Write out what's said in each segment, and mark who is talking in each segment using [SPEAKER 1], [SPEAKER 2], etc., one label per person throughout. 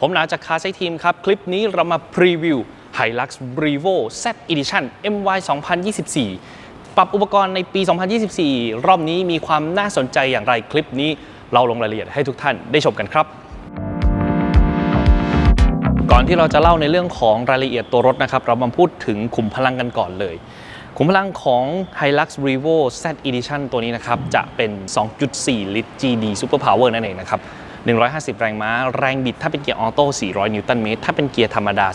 [SPEAKER 1] ผมนาจากคาไซทีมครับ คลิปนี้เรามาพรีวิว Hilux Revo Z Edition MY 2024 ปรับอุปกรณ์ในปี 2024 รอบนี้มีความน่าสนใจอย่างไรคลิปนี้เราลงรายละเอียดให้ทุกท่านได้ชมกันครับ ก่อนที่เราจะเล่าในเรื่องของรายละเอียดตัวรถนะครับ เรามาพูดถึงขุมพลังกันก่อนเลย ขุมพลังของ Hilux Revo Z Edition ตัวนี้นะครับ จะเป็น 2.4 ลิตร GD Super Power นั่นเองนะครับ 150 แรงม้า แรงบิดถ้าเป็นเกียร์ออโต้ 400 นิวตันเมตร ถ้าเป็นเกียร์ธรรมดา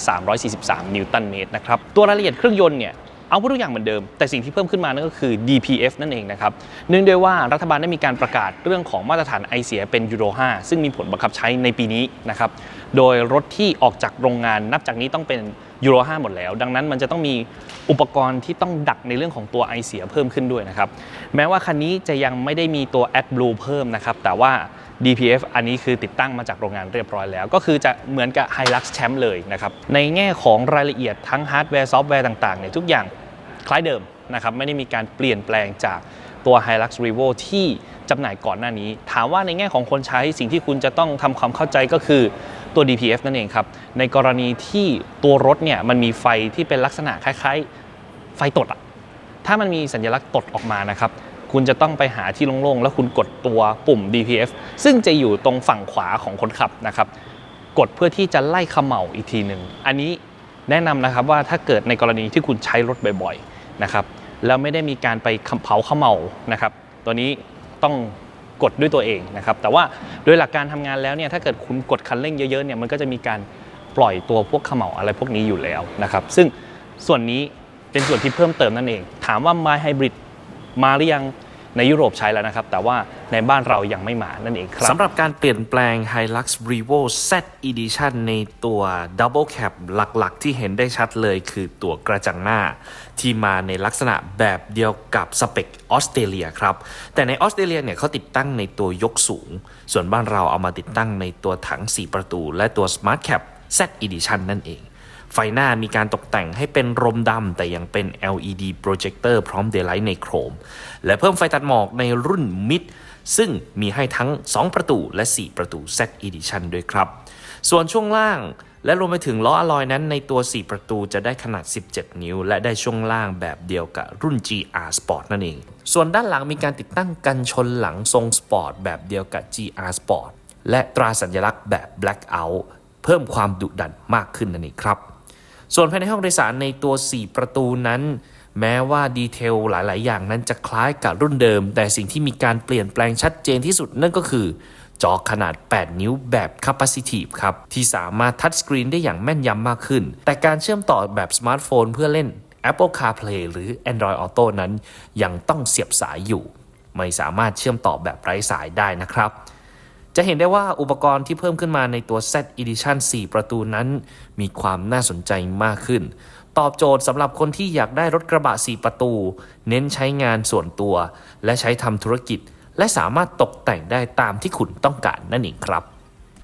[SPEAKER 1] 343 นิวตันเมตรนะครับ ตัวรายละเอียดเครื่องยนต์เนี่ยเอาพูดทุกอย่างเหมือนเดิม แต่สิ่งที่เพิ่มขึ้นมานั่นก็คือ DPF นั่นเองนะครับ เนื่องด้วยว่ารัฐบาลได้มีการประกาศเรื่องของมาตรฐานไอเสียเป็นยูโร 5 ซึ่งมีผลบังคับใช้ในปีนี้นะครับ โดยรถที่ออกจากโรงงานนับจากนี้ต้องเป็นยูโร 5 หมดแล้ว ดังนั้นมันจะต้องมีอุปกรณ์ที่ต้องดักในเรื่องของตัวไอเสียเพิ่มขึ้นด้วยนะครับ แม้ว่าคันนี้จะยังไม่ได้มีตัว AdBlue เพิ่มนะครับ แต่ว่า DPF อันนี้คือติดตั้งมาจากโรงงานเรียบร้อยแล้ว ก็คือจะเหมือนกับ Hilux Champ เลยนะครับในแง่ของรายละเอียดทั้งฮาร์ดแวร์ซอฟต์แวร์ต่างๆเนี่ยทุกอย่างคล้ายเดิมนะครับไม่ได้มีการเปลี่ยนแปลงจากตัว Hilux Revo ที่จำหน่ายก่อนหน้านี้ ถามว่าในแง่ของคนใช้สิ่งที่คุณจะต้องทำความเข้าใจก็คือตัว DPF นั่นเองครับ ในกรณีที่ตัวรถเนี่ยมันมีไฟที่เป็นลักษณะคล้ายๆ ไฟตดอะถ้ามันมีสัญลักษณ์ตดออกมานะครับ คุณจะต้องไปหาที่โล่งๆ แล้วคุณกดตัวปุ่ม DPF ซึ่งจะอยู่ตรงฝั่งขวาของคนขับนะครับ กดเพื่อที่จะไล่ขม่าอีกทีหนึ่ง อันนี้แนะนำนะครับว่าถ้าเกิดในกรณีที่คุณใช้รถบ่อยๆนะครับ แล้วไม่ได้มีการไปเผาขม่านะครับ ตัวนี้ต้องกดด้วยตัวเองนะครับ แต่ว่าโดยหลักการทำงานแล้วเนี่ย ถ้าเกิดคุณกดคันเร่งเยอะๆเนี่ย มันก็จะมีการปล่อยตัวพวกขม่าอะไรพวกนี้อยู่แล้วนะครับ ซึ่งส่วนนี้เป็นส่วนที่เพิ่มเติมนั่นเอง ถามว่า My Hybrid มาหรือยังในยุโรปใช้แล้วนะครับ แต่ว่าในบ้านเรายังไม่มานั่นเองครับ
[SPEAKER 2] สำหรับการเปลี่ยนแปลง Hilux Revo Z Edition ในตัว Double Cab หลักๆ ที่เห็นได้ชัดเลยคือตัวกระจังหน้า ที่มาในลักษณะแบบเดียวกับสเปคออสเตรเลียครับ แต่ในออสเตรเลียเนี่ยเขาติดตั้งในตัวยกสูง ส่วนบ้านเราเอามาติดตั้งในตัวถัง 4 ประตู และตัว Smart Cab Z Edition นั่นเอง ไฟหน้ามีการตกแต่งให้เป็นรมดำแต่ยังเป็น LED projector พร้อม daylight ในโครม และเพิ่มไฟตัดหมอกในรุ่น Mid ซึ่งมีให้ทั้ง 2 ประตูและ 4 ประตู Z Edition ด้วยครับ ส่วนช่วงล่างและรวมไปถึงล้ออะลอยนั้นในตัว 4 ประตูจะได้ขนาด 17 นิ้ว และได้ช่วงล่างแบบเดียวกับรุ่น GR Sport นั่นเอง ส่วนด้านหลังมีการติดตั้งกันชนหลังทรงสปอร์ตแบบเดียวกับ GR Sport และตราสัญลักษณ์แบบ Blackout เพิ่มความดุดันมากขึ้นนั่นเองครับ ส่วนภายในห้องโดยสารในตัว 4 ประตูนั้น แม้ว่าดีเทลหลาย ๆ อย่างนั้นจะคล้ายกับรุ่นเดิม แต่สิ่งที่มีการเปลี่ยนแปลงชัดเจนที่สุดนั่นก็คือ จอขนาด 8 นิ้วแบบ Capacitive ครับ ที่สามารถทัชสกรีนได้อย่างแม่นยำมากขึ้น แต่การเชื่อมต่อแบบสมาร์ทโฟนเพื่อเล่น Apple CarPlay หรือ Android Auto นั้นยังต้องเสียบสายอยู่ ไม่สามารถเชื่อมต่อแบบไร้สายได้นะครับ จะเห็นได้ว่าอุปกรณ์ที่เพิ่มขึ้นมาในตัว Z Edition 4 ประตูนั้น มีความน่าสนใจมากขึ้น ตอบโจทย์สำหรับคนที่อยากได้รถกระบะ 4 ประตู เน้นใช้งานส่วนตัว และใช้ทำธุรกิจ และสามารถตกแต่งได้ตามที่คุณต้องการนั่นเองครับ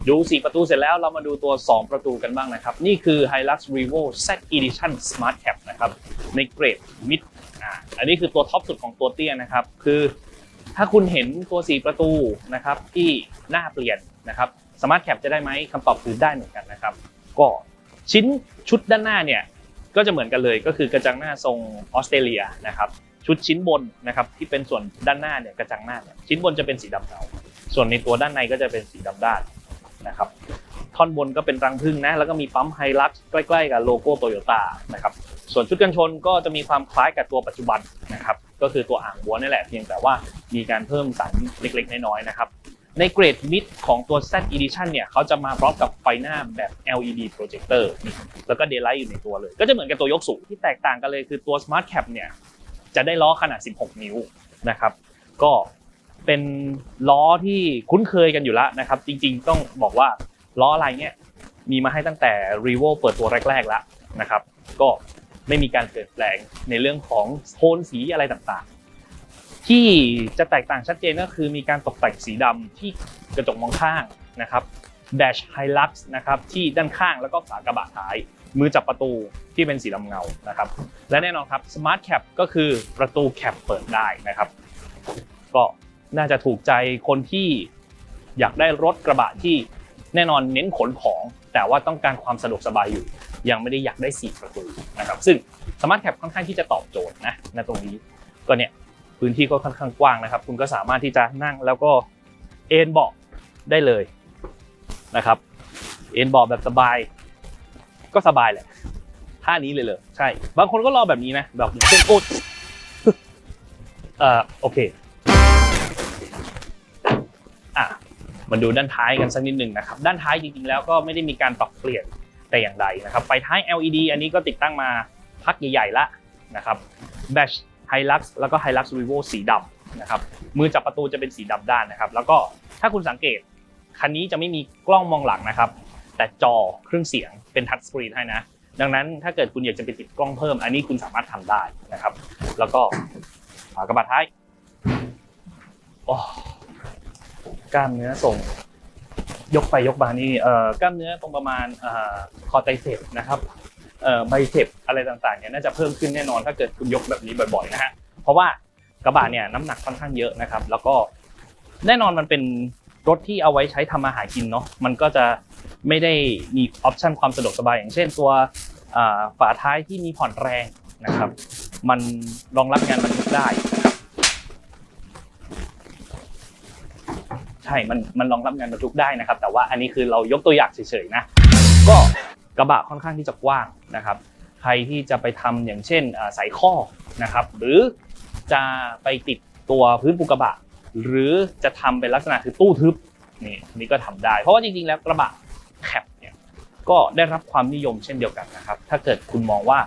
[SPEAKER 1] ดู 4 ประตูเสร็จแล้วเรามาดูตัว 2 ประตูกันบ้างนะครับ นี่คือ Hilux Revo Z Edition Smart Cab นะครับ ในเกรด Mid อ่าอันนี้คือตัวท็อปสุดของตัวเตี้ยนะครับ คือ ถ้าคุณเห็นตัว 4 ประตูนะครับที่หน้าเปลี่ยนนะครับ Smart Cab จะได้ไหมคำตอบคือได้เหมือนกันนะครับ ก็ชิ้นชุดด้านหน้าเนี่ยก็จะเหมือนกันเลยก็คือกระจังหน้าทรงออสเตรเลียนะครับชุดชิ้นบนนะครับที่เป็นส่วนด้านหน้าเนี่ยกระจังหน้าเนี่ยชิ้นบนจะเป็นสีดำเทาส่วนในตัวด้านในก็จะเป็นสีดำด้านนะครับท่อนบนก็เป็นรังผึ้งนะแล้วก็มีปั๊มไฮลักใกล้ๆกับโลโก้โตโยต้านะครับส่วนชุดกันชนก็จะมีความคล้ายกับตัวปัจจุบันนะครับ ก็คือตัวอ่างบัวนี่แหละเพียงแต่ว่ามีการเพิ่มสันเล็กๆ น้อยๆนะครับในเกรดมิดของตัว Z Edition เนี่ยเขาจะมาพร้อมกับไฟหน้าแบบ LED projector นี่แล้วก็เดย์ไลท์อยู่ในตัวเลย ก็จะเหมือนกับตัวยกสูงที่แตกต่างกันเลยคือตัว Smart Cap เนี่ยจะได้ล้อขนาด 16 นิ้วนะครับ ก็เป็นล้อที่คุ้นเคยกันอยู่แล้วนะครับ จริงๆต้องบอกว่าล้ออะไรเนี่ยมีมาให้ตั้งแต่ r e v o เปิดตัวแรกๆแล้วนะครับ ก็ ไม่มีการเปลี่ยนแปลงในเรื่องของโทนสีอะไรต่างๆ ที่จะแตกต่างชัดเจนก็คือมีการตกแต่งสีดำที่กระจกมองข้างนะครับ Dash Hilux นะครับที่ด้านข้างแล้วก็ฝากระบะท้าย มือจับประตูที่เป็นสีดำเงานะครับและแน่นอนครับ Smart Cap ก็คือประตูแคปเปิดได้นะครับ ก็น่าจะถูกใจคนที่อยากได้รถกระบะที่แน่นอนเน้นขนของ แต่ว่าต้องการความสะดวกสบายอยู่ ยังไม่ได้อยากได้สี่ประตูนะครับซึ่งสมาร์ทแคปค่อนข้างที่จะตอบโจทย์นะในตรงนี้ก็เนี่ยพื้นที่ก็ค่อนข้างกว้างนะครับ คุณก็สามารถที่จะนั่งแล้วก็เอนเบาะได้เลยนะครับเอนเบาะแบบสบาย ก็สบายแหละท่านี้เลยเลยใช่ บางคนก็รอแบบนี้นะแบบเช่นโอ๊ตเอ่อโอเคอะมาดูด้านท้ายกันสักนิดหนึ่งนะครับ ด้านท้ายจริงๆแล้วก็ไม่ได้มีการปรับเปลี่ยน แต่อย่างใดนะครับไฟท้าย LED อันนี้ก็ติดตั้งมาพักใหญ่ๆละนะครับ Dash Hilux แล้วก็ Hilux Revo สีดำนะครับมือจับประตูจะเป็นสีดำด้านนะครับ แล้วก็ถ้าคุณสังเกตคันนี้จะไม่มีกล้องมองหลังนะครับ แต่จอเครื่องเสียงเป็นทัชสกรีนให้นะ ดังนั้นถ้าเกิดคุณอยากจะไปติดกล้องเพิ่ม อันนี้คุณสามารถทำได้นะครับ แล้วก็ฝากระบะท้ายโอ้กล้ามเนื้อส่ง ยกไปยกมานี่กล้ามเนื้อตรงประมาณคอไตเซปนะครับเอ่อไบเซปอะไรต่างๆเนี่ยน่าจะเพิ่มขึ้นแน่นอนถ้าเกิดคุณยกแบบนี้บ่อยๆนะฮะเพราะว่ากระบะเนี่ยน้ำหนักค่อนข้างเยอะนะครับ แล้วก็แน่นอนมันเป็นรถที่เอาไว้ใช้ทำมาหากินเนาะมันก็จะไม่ได้มีออปชันความสะดวกสบายอย่างเช่นตัวฝาท้ายที่มีผ่อนแรงนะครับ มันรองรับงานบรรทุกได้นะครับ ใช่ มันมันรองรับงานบรรทุกได้นะครับ แต่ว่าอันนี้คือเรายกตัวอย่างเฉยๆนะ ก็กระบะค่อนข้างที่จะกว้างนะครับ ใครที่จะไปทำอย่างเช่นอ่าใส่ข้อนะครับ หรือจะไปติดตัวพื้นปูกระบะ หรือจะทำเป็นลักษณะคือตู้ทึบนี่นี่ก็ทำได้ เพราะว่าจริงๆแล้วกระบะแคปเนี่ยก็ได้รับความนิยมเช่นเดียวกันนะครับ ถ้าเกิดคุณมองว่า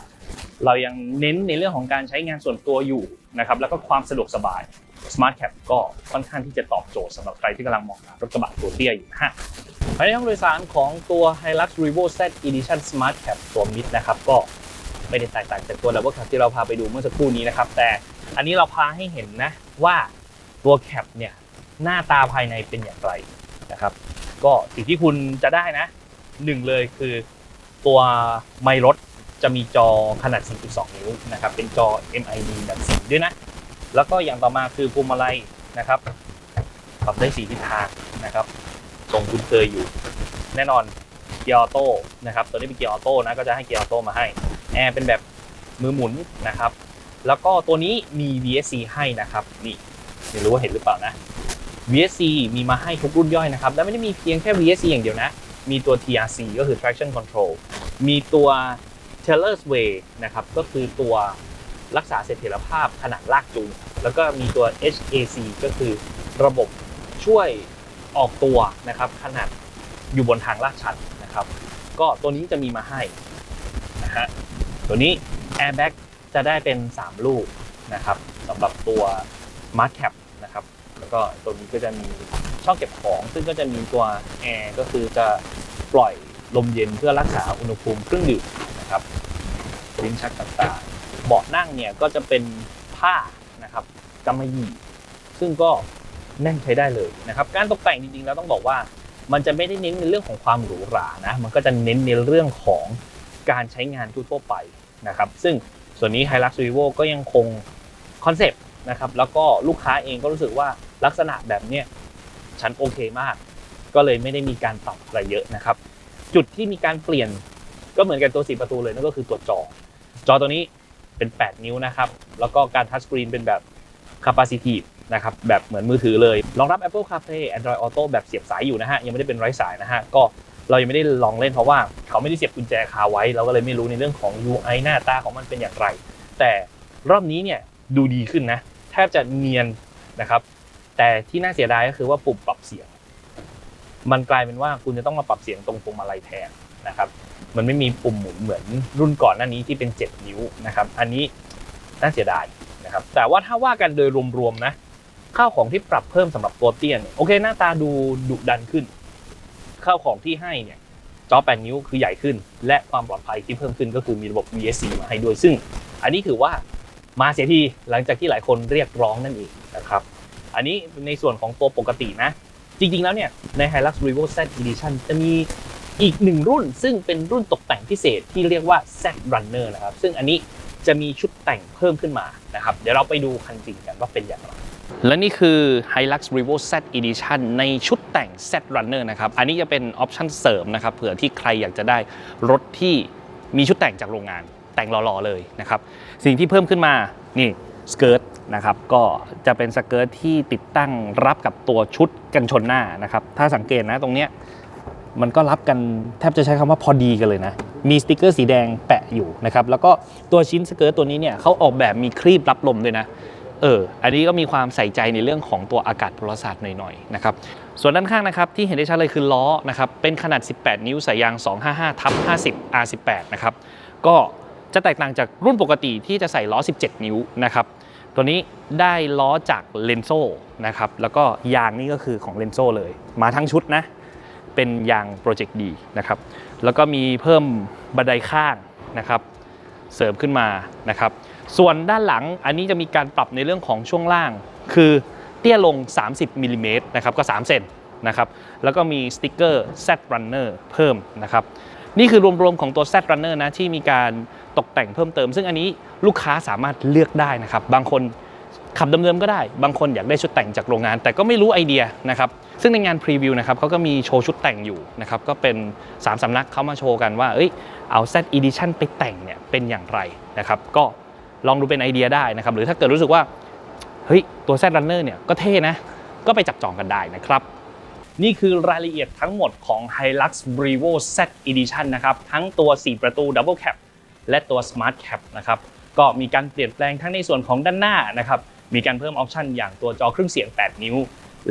[SPEAKER 1] เรายังเน้นในเรื่องของการใช้งานส่วนตัวอยู่นะครับแล้วก็ความสะดวกสบาย Smart Cap ก็ค่อนข้างที่จะตอบโจทย์สำหรับใครที่กำลังมองหารถกระบะตัวเตี้ยอยู่นะฮะภายในห้องโดยสารของตัว Hilux Revo Z Edition Smart Cap ตัวมิดนะครับก็ไม่ได้แตกต่างจากตัว Double Cab ที่เราพาไปดูเมื่อสักครู่นี้นะครับ แต่อันนี้เราพาให้เห็นนะว่าตัว Cap เนี่ยหน้าตาภายในเป็นอย่างไรนะครับ ก็สิ่งที่คุณจะได้นะหนึ่งเลยคือตัวไมล์รถ จะมีจอขนาด 4.2 นิ้วนะครับเป็นจอ MID แบบสีด้วยนะ แล้วก็อย่างต่อมาคือพวงมาลัยนะครับปรับได้สีทิศทางนะครับทรงคุณเคยอยู่ แน่นอนเกียร์ออโต้นะครับตัวนี้เป็นเกียร์ออโต้นะก็จะให้เกียร์ออโต้มาให้แอร์เป็นแบบมือหมุนนะครับแล้วก็ตัวนี้มี VSC ให้นะครับนี่ไม่รู้ว่าเห็นหรือเปล่านะ VSC มีมาให้ทุกรุ่นย่อยนะครับและไม่ได้มีเพียงแค่ VSC อย่างเดียวนะ มีตัว TRC ก็คือ traction control มีตัว Teller's Way นะครับก็คือตัวรักษาเสถียรภาพขนาดลากจูง แล้วก็มีตัว HAC ก็คือระบบช่วยออกตัวนะครับขนาดอยู่บนทางลาดชันนะครับ ก็ตัวนี้จะมีมาให้นะฮะตัวนี้ Airbag จะได้เป็น 3 ลูกนะครับสำหรับตัว m a r t Cap นะครับ แล้วก็ตัวนี้ก็จะมีช่องเก็บของ ซึ่งก็จะมีตัวแอร์ก็คือจะปล่อยลมเย็นเพื่อรักษาอุณหภูมิเครื่องดื่ม นะครับลิ้นชักต่างๆ เบาะนั่งเนี่ยก็จะเป็นผ้านะครับกำมะหยี่ซึ่งก็แน่นใช้ได้เลยนะครับ การตกแต่งจริงๆแล้วต้องบอกว่า มันจะไม่ได้เน้นในเรื่องของความหรูหรานะมันก็จะเน้นในเรื่องของการใช้งานทั่วไปนะครับ ซึ่งส่วนนี้ Hilux Revo ก็ยังคงคอนเซปต์นะครับแล้วก็ลูกค้าเองก็รู้สึกว่าลักษณะแบบเนี้ยฉันโอเคมาก ก็เลยไม่ได้มีการปรับอะไรเยอะนะครับ จุดที่มีการเปลี่ยน ก็เหมือนกันตัวสีประตูเลยนั่นก็คือตัวจอ จอตัวนี้เป็น 8 นิ้วนะครับ แล้วก็การทัชสกรีนเป็นแบบ capacitive นะครับ แบบเหมือนมือถือเลย รองรับ Apple CarPlay Android Auto แบบเสียบสายอยู่นะฮะ ยังไม่ได้เป็นไร้สายนะฮะ ก็เรายังไม่ได้ลองเล่นเพราะว่าเขาไม่ได้เสียบกุญแจคาไว้ เราก็เลยไม่รู้ในเรื่องของ UI หน้าตาของมันเป็นอย่างไร แต่รอบนี้เนี่ยดูดีขึ้นนะ แทบจะเนียนนะครับ แต่ที่น่าเสียดายก็คือว่าปุ่มปรับเสียง มันกลายเป็นว่าคุณจะต้องมาปรับเสียงตรงพวงมาลัยแทนนะครับ มันไม่มีปุ่มหมุนเหมือนรุ่นก่อนหน้านี้ที่เป็น 7 นิ้วนะครับ อันนี้น่าเสียดายนะครับ แต่ว่าถ้าว่ากันโดยรวมๆนะข้าวของที่ปรับเพิ่มสำหรับตัวเตี้ยนโอเคหน้าตาดูดุดันขึ้นข้าวของที่ให้เนี่ยจอ8นิ้วคือใหญ่ขึ้น และความปลอดภัยที่เพิ่มขึ้นก็คือมีระบบ VSC มาให้ด้วยซึ่ง อันนี้ถือว่ามาเสียทีหลังจากที่หลายคนเรียกร้องนั่นเองนะครับ อันนี้ในส่วนของตัวปกตินะ จริงๆแล้วเนี่ยใน Hilux Revo Z Edition จะมี อีกหนึ่งรุ่นซึ่งเป็นรุ่นตกแต่งพิเศษที่เรียกว่า Z Runner นะครับ ซึ่งอันนี้จะมีชุดแต่งเพิ่มขึ้นมานะครับ เดี๋ยวเราไปดูคันจริงกันว่าเป็นอย่างไรและนี่คือ Hilux Revo Z Edition ในชุดแต่ง Z Runner นะครับ อันนี้จะเป็นออปชั่นเสริมนะครับเผื่อที่ใครอยากจะได้รถที่มีชุดแต่งจากโรงงานแต่งหล่อๆเลยนะครับ สิ่งที่เพิ่มขึ้นมา นี่สเกิร์ตนะครับก็จะเป็นสเกิร์ตที่ติดตั้งรับกับตัวชุดกันชนหน้านะครับ ถ้าสังเกตนะตรงเนี้ย มันก็รับกันแทบจะใช้คำว่าพอดีกันเลยนะ มีสติกเกอร์สีแดงแปะอยู่นะครับ แล้วก็ตัวชิ้นสเกิร์ตตัวนี้เนี่ยเขาออกแบบมีครีบรับลมด้วยนะ เออ อันนี้ก็มีความใส่ใจในเรื่องของตัวอากาศพลศาสตร์หน่อยๆนะครับ ส่วนด้านข้างนะครับที่เห็นได้ชัดเลยคือล้อนะครับ เป็นขนาด 18 นิ้วสายยาง 255ทับ50 R18 นะครับ ก็จะแตกต่างจากรุ่นปกติที่จะใส่ล้อ 17 นิ้วนะครับตัวนี้ได้ล้อจากเลนโซนะครับ แล้วก็ยางนี่ก็คือของเลนโซเลย มาทั้งชุดนะ เป็นยางโปรเจกต์ดีนะครับแล้วก็มีเพิ่มบันไดข้างนะครับเสริมขึ้นมานะครับ ส่วนด้านหลังอันนี้จะมีการปรับในเรื่องของช่วงล่าง คือเตี้ยลง 30มิลลิเมตรนะครับก็ 3 เซนนะครับแล้วก็มีสติกเกอร์ Z Runner เพิ่มนะครับนี่คือรวมๆของตัว Z Runner นะที่มีการตกแต่งเพิ่มเติม ซึ่งอันนี้ลูกค้าสามารถเลือกได้นะครับ บางคนขับเดิมๆก็ได้ บางคนอยากได้ชุดแต่งจากโรงงาน แต่ก็ไม่รู้ไอเดียนะครับ ซึ่งในงานพรีวิวนะครับเขาก็มีโชว์ชุดแต่งอยู่นะครับก็เป็น 3สำนักเขามาโชว์กันว่าเอ้ยเอา Z Edition ไปแต่งเนี่ยเป็นอย่างไรนะครับก็ลองดูเป็นไอเดียได้นะครับหรือถ้าเกิดรู้สึกว่าเฮ้ยตัว Z Runner เนี่ยก็เท่นะก็ไปจับจองกันได้นะครับนี่คือรายละเอียดทั้งหมดของ Hilux Revo Z Edition นะครับ ทั้งตัว 4 ประตู Double Cab และตัว Smart Cab นะครับ ก็มีการเปลี่ยนแปลงทั้งในส่วนของด้านหน้านะครับ มีการเพิ่มออปชันอย่างตัวจอเครื่องเสียง 8 นิ้ว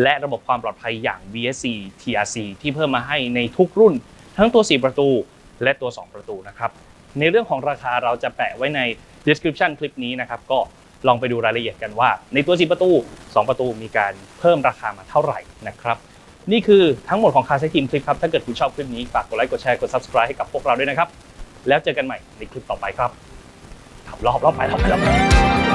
[SPEAKER 1] และระบบความปลอดภัยอย่าง VSC TRC ที่เพิ่มมาให้ในทุกรุ่น ทั้งตัว 4 ประตู และตัว 2 ประตูนะครับในเรื่องของราคาเราจะแปะไว้ใน description คลิปนี้นะครับก็ลองไปดูรายละเอียดกันว่า ในตัว 4 ประตู 2 ประตูมีการเพิ่มราคามาเท่าไหร่นะครับนี่คือทั้งหมดของคาเซทีมคลิปครับถ้าเกิดคุณชอบคลิปนี้ฝากกดไลค์กดแชร์กด subscribe ให้กับพวกเราด้วยนะครับแล้วเจอกันใหม่ในคลิปต่อไปครับขับรอบรอบไปรอบไปรอบไป